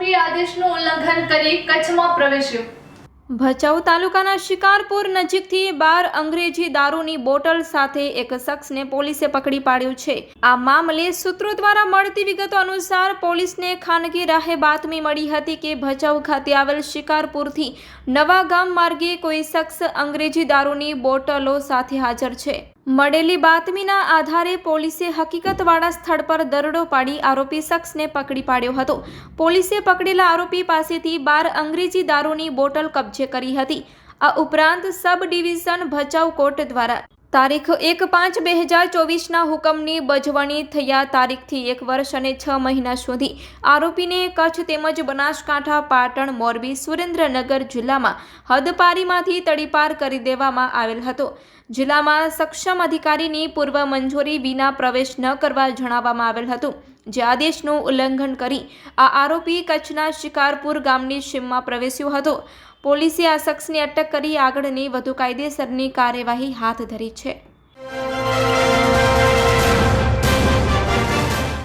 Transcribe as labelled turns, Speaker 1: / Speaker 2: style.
Speaker 1: આરોપી આદેશનું ઉલ્લંઘન કરી કચ્છમાં પ્રવેશ્યો.
Speaker 2: ભચાઉ તાલુકાના શિકારપુર નજીકથી બાર અંગ્રેજી દારૂની બોટલ સાથે એક શખ્સને પોલીસે પકડી પાડ્યો છે. આ મામલે સૂત્રો દ્વારા મળતી વિગતો અનુસાર પોલીસને ખાનગી રાહે બાતમી મળી હતી કે ભચાઉ ખાતે આવેલ શિકારપુરથી નવા ગામ માર્ગે કોઈ શખ્સ અંગ્રેજી દારૂની બોટલો સાથે હાજર છે. મળેલી બાતમીના આધારે પોલીસે હકીકતવાળા સ્થળ પર દરોડો પાડી આરોપી શખ્સને પકડી પાડ્યો હતો. પોલીસે પકડેલા આરોપી પાસેથી બાર અંગ્રેજી દારૂની બોટલ કબજે કરી હતી. આ ઉપરાંત સબ ડિવિઝન ભચાઉ કોર્ટ દ્વારા તારીખ એક પાંચ બે હજાર ચોવીસના હુકમની બજવણી થયા તારીખથી એક વર્ષ અને છ મહિના સુધી. આરોપીને કચ્છ તેમજ બનાસકાંઠા, પાટણ, મોરબી, સુરેન્દ્રનગર જિલ્લામાં હદપારીમાંથી તડીપાર કરી દેવામાં આવેલ હતો. જિલ્લામાં સક્ષમ અધિકારીની પૂર્વ મંજૂરી વિના પ્રવેશ ન કરવા જણાવવામાં આવેલ હતું. જે આદેશનું ઉલ્લંઘન કરી આ આરોપી કચ્છના શિકારપુર ગામની સીમમાં પ્રવેશ્યો હતો. પોલીસે આ શખ્સની અટક કરી આગળની વધુ કાયદેસરની કાર્યવાહી હાથ ધરી છે.